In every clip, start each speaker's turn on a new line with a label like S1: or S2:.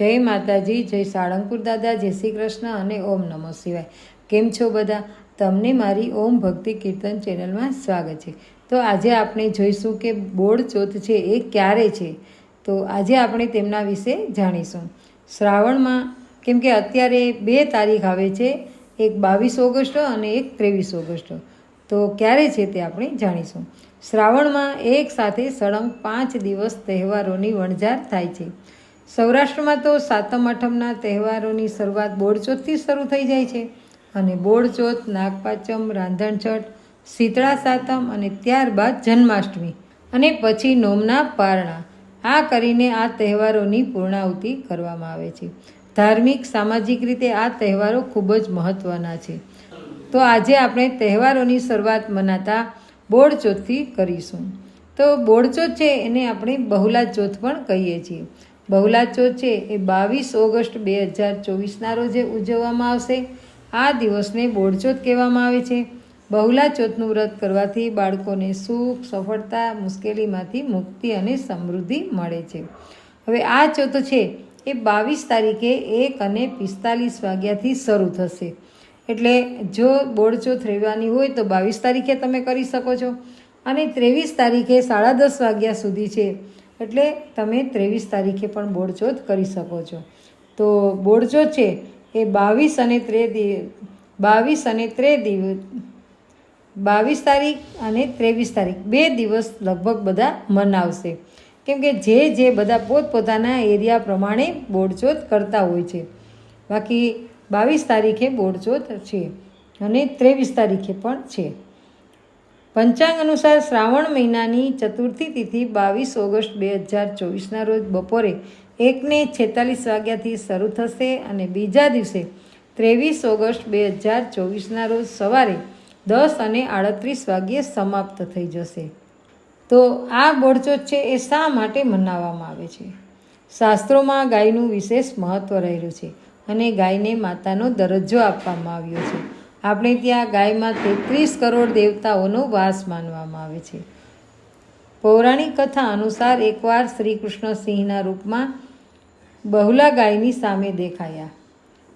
S1: જય માતાજી, જય સાળંગપુર દાદા, જય શ્રી કૃષ્ણ અને ઓમ નમઃ શિવાય. કેમ છો બધા? તમને મારી ઓમ ભક્તિ કીર્તન ચેનલમાં સ્વાગત છે. તો આજે આપણે જોઈશું કે બોળ ચોથ છે એ ક્યારે છે? તો આજે આપણે તેમના વિશે જાણીશું. શ્રાવણમાં, કેમ કે અત્યારે બે તારીખ આવે છે, એક બાવીસ ઓગસ્ટ અને એક ત્રેવીસ ઓગસ્ટ. તો ક્યારે છે તે આપણે જાણીશું. શ્રાવણમાં એક સાથે સળંગ પાંચ દિવસ તહેવારોની વણઝાર થાય છે. સૌરાષ્ટ્રમાં તો સાતમ આઠમના તહેવારોની શરૂઆત બોડચોથથી શરૂ થઈ જાય છે અને બોડચોથ નાગપાચમ રાંધણછઠ શીતળા સાતમ અને ત્યારબાદ જન્માષ્ટમી અને પછી નોમના પારણા. આ કરીને આ તહેવારોની પૂર્ણાહુતિ કરવામાં આવે છે. ધાર્મિક, સામાજિક રીતે આ તહેવારો ખૂબ જ મહત્ત્વના છે. તો આજે આપણે તહેવારોની શરૂઆત મનાતા બોડચોથથી કરીશું. તો બોડચોથ છે એને આપણે બહુલા ચોથ પણ કહીએ છીએ. બહુલા છે એ બાવીસ ઓગસ્ટ બે હજાર ચોવીસના રોજે ઉજવવામાં આવશે. આ દિવસને બોડચોથ કહેવામાં આવે છે. બહુલા ચોથનું વ્રત કરવાથી બાળકોને સુખ, સફળતા, મુશ્કેલીમાંથી મુક્તિ અને સમૃદ્ધિ મળે છે. હવે આ ચોથ છે. એ બાવીસ તારીખે એક અને પિસ્તાલીસ વાગ્યાથી શરૂ થશે. એટલે જો બોડચોથ રહેવાની હોય તો બાવીસ તારીખે તમે કરી શકો છો. અને ત્રેવીસ તારીખે સાડા દસ વાગ્યા સુધી છે. એટલે તમે ત્રેવીસ તારીખે પણ બોડજોત કરી શકો છો. તો બોડજો છે એ બાવીસ અને ત્રે બાવીસ અને ત્રે દિવ, બાવીસ તારીખ અને ત્રેવીસ તારીખ, બે દિવસ લગભગ બધા મનાવશે. કેમ કે જે જે બધા પોતપોતાના એરિયા પ્રમાણે બોડજોત કરતા હોય છે. બાકી બાવીસ તારીખે બોડજોત છે અને ત્રેવીસ તારીખે પણ છે. પંચાંગ અનુસાર શ્રાવણ મહિનાની ચતુર્થી તિથિ બાવીસ ઓગસ્ટ બે હજાર ચોવીસના રોજ બપોરે એકને છેતાલીસ વાગ્યાથી શરૂ થશે અને બીજા દિવસે ત્રેવીસ ઓગસ્ટ બે હજાર ચોવીસના રોજ સવારે દસ અને આડત્રીસ વાગ્યે સમાપ્ત થઈ જશે. તો આ બોડચોથ છે એ શા માટે મનાવવામાં આવે છે? શાસ્ત્રોમાં ગાયનું વિશેષ મહત્ત્વ રહેલું છે અને ગાયને માતાનો દરજ્જો આપવામાં આવ્યો છે. આપણે ત્યાં ગાયમાં તેત્રીસ કરોડ દેવતાઓનો વાસ માનવામાં આવે છે. પૌરાણિક કથા અનુસાર એકવાર શ્રી કૃષ્ણ સિંહના રૂપમાં બહુલા ગાયની સામે દેખાયા.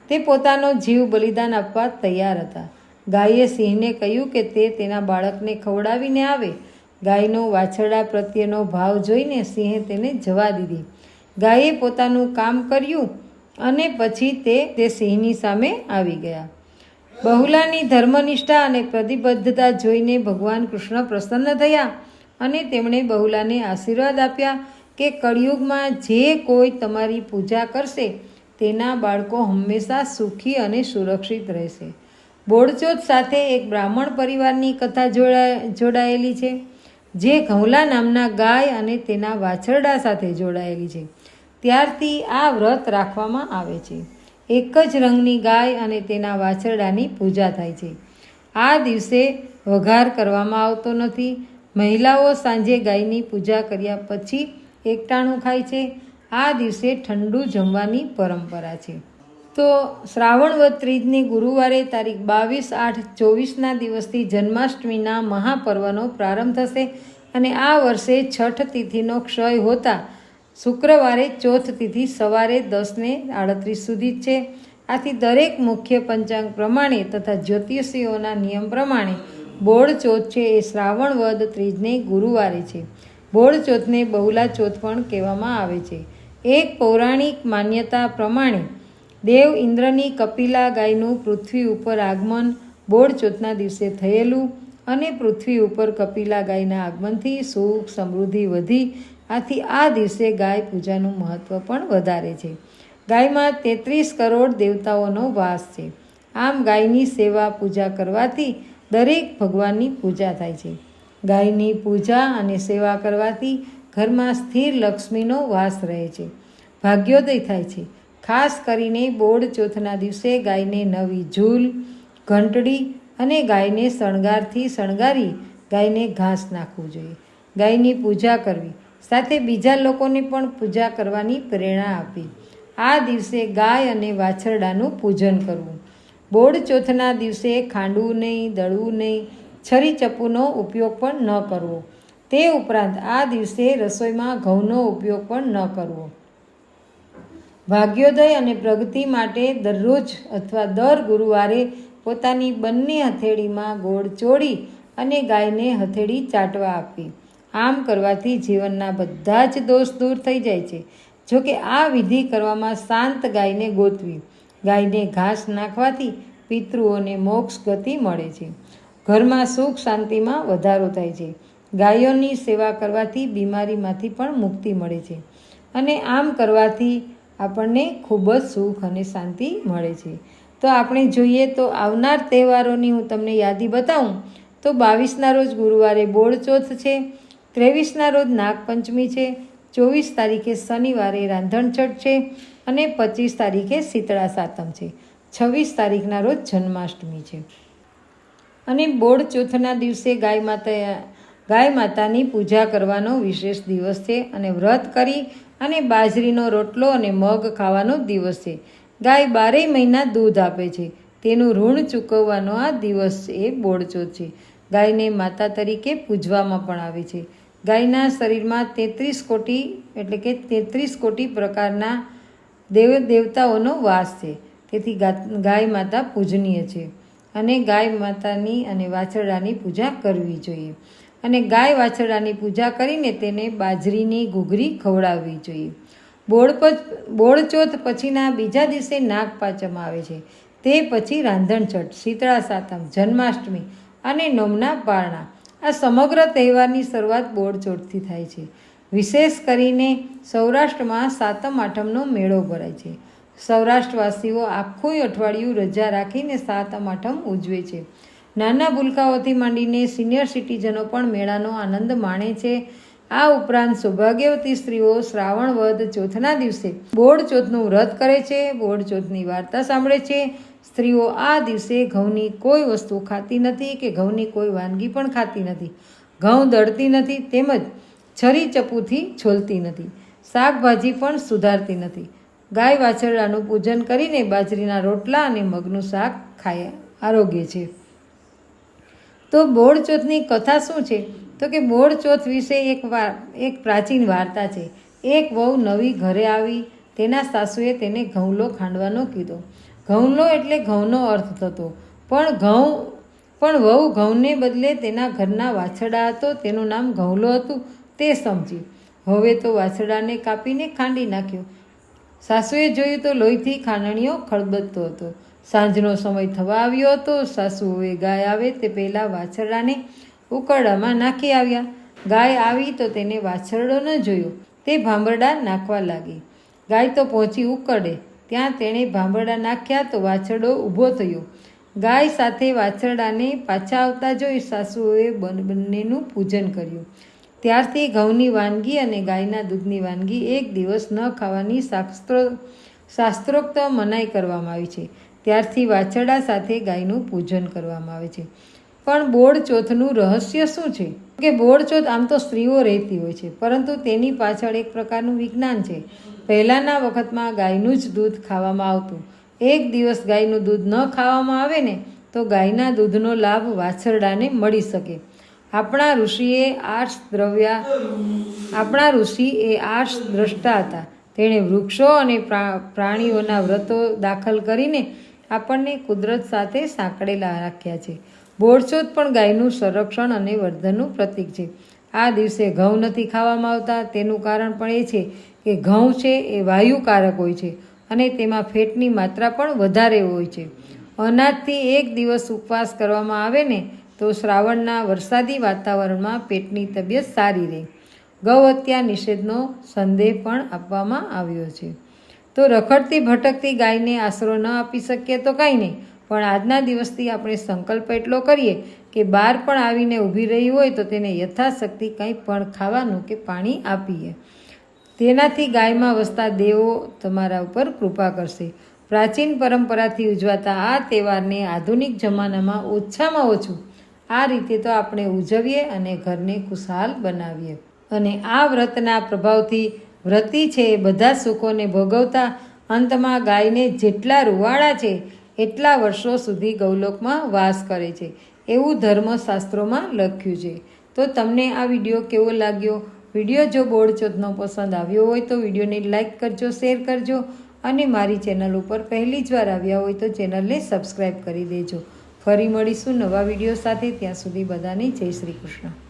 S1: તે પોતાનો જીવ બલિદાન આપવા તૈયાર હતા. ગાયે સિંહને કહ્યું કે તે તેના બાળકને ખવડાવીને આવે. ગાયનો વાછરડા પ્રત્યેનો ભાવ જોઈને સિંહે તેને જવા દીધી. ગાયે પોતાનું કામ કર્યું અને પછી તે તે સિંહની સામે આવી ગયા. બહુલાની ધર્મનિષ્ઠા અને પ્રતિબદ્ધતા જોઈને ભગવાન કૃષ્ણ પ્રસન્ન થયા અને તેમણે બહુલાને આશીર્વાદ આપ્યા કે કળિયુગમાં જે કોઈ તમારી પૂજા કરશે, તેના બાળકો હંમેશા સુખી અને સુરક્ષિત રહેશે. બોડચોત સાથે એક બ્રાહ્મણ પરિવારની કથા જોડા, જોડાયેલી છે, જે ઘઉલા નામના ગાય અને તેના વાછરડા સાથે જોડાયેલી છે. ત્યારથી આ વ્રત રાખવામાં આવે છે. એક જ રંગની ગાય અને તેના વાછરડાની પૂજા થાય છે. આ દિવસે વઘાર કરવામાં આવતો નથી. મહિલાઓ સાંજે ગાયની પૂજા કર્યા પછી એકટાણું ખાય છે. આ દિવસે ઠંડુ જમવાની પરંપરા છે. તો શ્રાવણ વદ ત્રીજની ગુરુવારે તારીખ બાવીસ આઠ ચોવીસના દિવસથી જન્માષ્ટમીના મહાપર્વનો પ્રારંભ થશે અને આ વર્ષે છઠ તિથિનો ક્ષય હોતા શુક્રવારે ચોથ તિથિ સવારે દસને આડત્રીસ સુધી છે. આથી દરેક મુખ્ય પંચાંગ પ્રમાણે તથા જ્યોતિષીઓના નિયમ પ્રમાણે બોળ ચોથ છે એ શ્રાવણ વદ ત્રીજને ગુરુવારે છે. બોળ ચોથને બહુલા ચોથ પણ કહેવામાં આવે છે. એક પૌરાણિક માન્યતા પ્રમાણે દેવ ઇન્દ્રની કપિલા ગાયનું પૃથ્વી ઉપર આગમન બોળ ચોથના દિવસે થયેલું અને પૃથ્વી ઉપર કપિલા ગાયના આગમનથી સુખ સમૃદ્ધિ વધી આથી આ દિવસે ગાય પૂજાનું મહત્ત્વ પણ વધારે છે. ગાયમાં તેત્રીસ કરોડ દેવતાઓનો વાસ છે. આમ ગાયની સેવા પૂજા કરવાથી દરેક ભગવાનની પૂજા થાય છે. ગાયની પૂજા અને સેવા કરવાથી ઘરમાં સ્થિર લક્ષ્મીનો વાસ રહે છે. ભાગ્યોદય થાય છે. ખાસ કરીને બોડ ચોથના દિવસે ગાયને નવી ઝૂલ, ઘંટડી અને ગાયને શણગારથી શણગારી ગાયને ઘાસ નાખવું જોઈએ. ગાયની પૂજા કરવી. સાથે બીજા લોકોને પણ પૂજા કરવાની પ્રેરણા આપી. આ દિવસે ગાય અને વાછરડાનું પૂજન કરવું. બોડ ચોથના દિવસે ખાંડવું નહીં દળવું નહીં, છરી ચપ્પુનો ઉપયોગ પણ ન કરવો. તે ઉપરાંત આ દિવસે રસોઈમાં ઘઉંનો ઉપયોગ પણ ન કરવો. ભાગ્યોદય અને પ્રગતિ માટે દરરોજ અથવા દર ગુરુવારે પોતાની બંને હથેળીમાં ગોળ ચોળી અને ગાયને હથેળી ચાટવા આપવી. આમ કરવાથી જીવનના બધા જ દોષ દૂર થઈ જાય છે. જો કે આ વિધિ કરવામાં શાંત ગાયને ગોતવી, ગાયને ઘાસ નાખવાથી પિતૃઓને મોક્ષ ગતિ મળે છે. ઘરમાં સુખ શાંતિમાં વધારો થાય છે. ગાયોની સેવા કરવાથી બીમારીમાંથી પણ મુક્તિ મળે છે. અને આમ કરવાથી આપણને ખૂબ જ સુખ અને શાંતિ મળે છે. તો આપણે જોઈએ તો આવનાર તહેવારોની હું તમને યાદી બતાવું. તો બાવીસના રોજ ગુરુવારે બોળચોથ છે. ત્રેવીસના રોજ નાગપંચમી છે, ચોવીસ તારીખે શનિવારે રાંધણછઠ છે અને પચીસ તારીખે શીતળા સાતમ છે. છવ્વીસ તારીખના રોજ જન્માષ્ટમી છે. અને બોર્ડ ચોથના દિવસે ગાય માતા, ગાય માતાની પૂજા કરવાનો વિશેષ દિવસ છે અને વ્રત કરી અને બાજરીનો રોટલો અને મગ ખાવાનો દિવસ છે. ગાય બારેય મહિના દૂધ આપે છે. તેનું ઋણ ચૂકવવાનો આ દિવસ એ બોળચોથ છે. ગાયને માતા તરીકે પૂજવામાં પણ આવે છે. ગાયના શરીરમાં તેત્રીસ કોટી, એટલે કે તેત્રીસ કોટી પ્રકારના દેવ દેવતાઓનો વાસ છે. તેથી ગાય માતા પૂજનીય છે. અને ગાય માતાની અને વાછરડાની પૂજા કરવી જોઈએ. અને ગાય વાછરડાની પૂજા કરીને તેને બાજરીની ઘૂઘરી ખવડાવવી જોઈએ. બોળપચ બોળચોથ પછીના બીજા દિવસે નાગપાંચમ આવે છે. તે પછી રાંધણછઠ, શીતળા સાતમ, જન્માષ્ટમી અને નોમના પારણા. આ સમગ્ર તહેવારની શરૂઆત બોળચોથથી થાય છે. વિશેષ કરીને સૌરાષ્ટ્રમાં સાતમ આઠમનો મેળો ભરાય છે. સૌરાષ્ટ્રવાસીઓ આખું અઠવાડિયું રજા રાખીને સાતમ આઠમ ઉજવે છે. નાના ભૂલકાઓથી માંડીને સિનિયર સિટીઝનો પણ મેળાનો આનંદ માણે છે. આ ઉપરાંત સૌભાગ્યવતી સ્ત્રીઓ શ્રાવણ વધ ચોથના દિવસે બોડ ચોથનું વ્રત કરે છે બોડ ચોથની વાર્તા સાંભળે છે. સ્ત્રીઓ આ દિવસે ઘઉંની કોઈ વસ્તુ ખાતી નથી કે ઘઉંની કોઈ વાનગી પણ ખાતી નથી. ઘઉં દળતી નથી તેમજ છરી ચપુથી છોલતી નથી. શાકભાજી પણ સુધારતી નથી. ગાય વાછરડાનું પૂજન કરીને બાજરીના રોટલા અને મગનું શાક ખાય આરોગ્ય છે. તો બોળચોથની કથા શું છે? તો કે બોળચોથ વિશે એક એક પ્રાચીન વાર્તા છે. એક વહુ નવી ઘરે આવી, તેના સાસુએ તેને ઘઉંલો ખાંડવાનો કીધો. ઘઉંલો એટલે ઘઉંનો અર્થ થતો. પણ ઘઉં, પણ વહુ ઘઉંને બદલે તેના ઘરના વાછરડા હતો, તેનું નામ ઘઉંલો હતું, તે સમજી. હવે તો વાછરડાને કાપીને ખાંડી નાખ્યો. સાસુએ જોયું તો લોહીથી ખાંડણીઓ ખળબળતો હતો. સાંજનો સમય થવા આવ્યો હતો. સાસુએ ગાય આવે તે પહેલાં વાછરડાને ઉકરડામાં નાખી આવ્યા. ગાય આવી તો તેને વાછરડો ન જોયો. તે ભાંભરડા નાખવા લાગી. ગાય તો પહોંચી ઉકરડે. ત્યાં તેણે ભાંભરડા નાખ્યા તો વાછરડો ઊભો થયો. ગાય સાથે વાછરડાને પાછા આવતા જોઈ સાસુએ બન- બંનેનું પૂજન કર્યું. ત્યારથી ઘઉંની વાનગી અને ગાયના દૂધની વાનગી એક દિવસ ન ખાવાની શાસ્ત્રો, શાસ્ત્રોક્ત મનાઈ કરવામાં આવી છે. ત્યારથી વાછરડા સાથે ગાયનું પૂજન કરવામાં આવે છે. પણ ચોથનું રહસ્ય શું છે? કે ચોથ આમ તો સ્ત્રીઓ રહેતી હોય છે, પરંતુ તેની પાછળ એક પ્રકારનું વિજ્ઞાન છે. પહેલાંના વખતમાં ગાયનું જ દૂધ ખાવામાં આવતું. એક દિવસ ગાયનું દૂધ ન ખાવામાં આવે ને, તો ગાયના દૂધનો લાભ વાછરડાને મળી શકે. આપણા ઋષિએ આર્ષ દ્રવ્યા, આપણા ઋષિ એ આર્ષ દ્રષ્ટા હતા. તેણે વૃક્ષો અને પ્રાણીઓના વ્રતો દાખલ કરીને આપણને કુદરત સાથે સાંકળેલા રાખ્યા છે. બોળચોથ પણ ગાયનું સંરક્ષણ અને વર્ધનનું પ્રતીક છે. આ દિવસે ઘઉં નથી ખાવામાં આવતા. તેનું કારણ પણ એ છે કે ઘઉં છે એ વાયુકારક હોય છે અને તેમાં ફેટની માત્રા પણ વધારે હોય છે. અનાજથી એક દિવસ ઉપવાસ કરવામાં આવે ને, તો શ્રાવણના વરસાદી વાતાવરણમાં પેટની તબિયત સારી રહે. ગૌ હત્યા નિષેધનો સંદેહ પણ આપવામાં આવ્યો છે. તો રખડતી ભટકતી ગાયને આશરો ન આપી શકીએ તો કાંઈ નહીં. પણ આજના દિવસથી આપણે સંકલ્પ એટલો કરીએ કે બહાર પણ આવીને ઊભી રહી હોય તો તેને યથાશક્તિ કંઈ પણ ખાવાનું કે પાણી આપીએ. તેનાથી ગાયમાં વસતા દેવો તમારા ઉપર કૃપા કરશે. પ્રાચીન પરંપરાથી ઉજવાતા આ તહેવારને આધુનિક જમાનામાં ઓછામાં ઓછું આ રીતે તો આપણે ઉજવીએ અને ઘરને ખુશહાલ બનાવીએ. અને આ વ્રતના પ્રભાવથી વ્રતી છે એ બધા સુખોને ભોગવતા અંતમાં ગાયને જેટલા રૂવાડા છે એટલા વર્ષો સુધી ગૌલોકમાં વાસ કરે છે. એવું ધર્મશાસ્ત્રોમાં લખ્યું છે. તો તમને આ વીડિયો કેવો લાગ્યો? વીડિયો જો બોળચોથનો પસંદ આવ્યો હોય તો વિડીયોને લાઇક કરજો, શેર કરજો અને મારી ચેનલ ઉપર પહેલી જ વાર આવ્યા હોય તો ચેનલને સબસ્ક્રાઈબ કરી દેજો. ફરી મળીશું નવા વીડિયો સાથે. ત્યાં સુધી બધાને જય શ્રી કૃષ્ણ.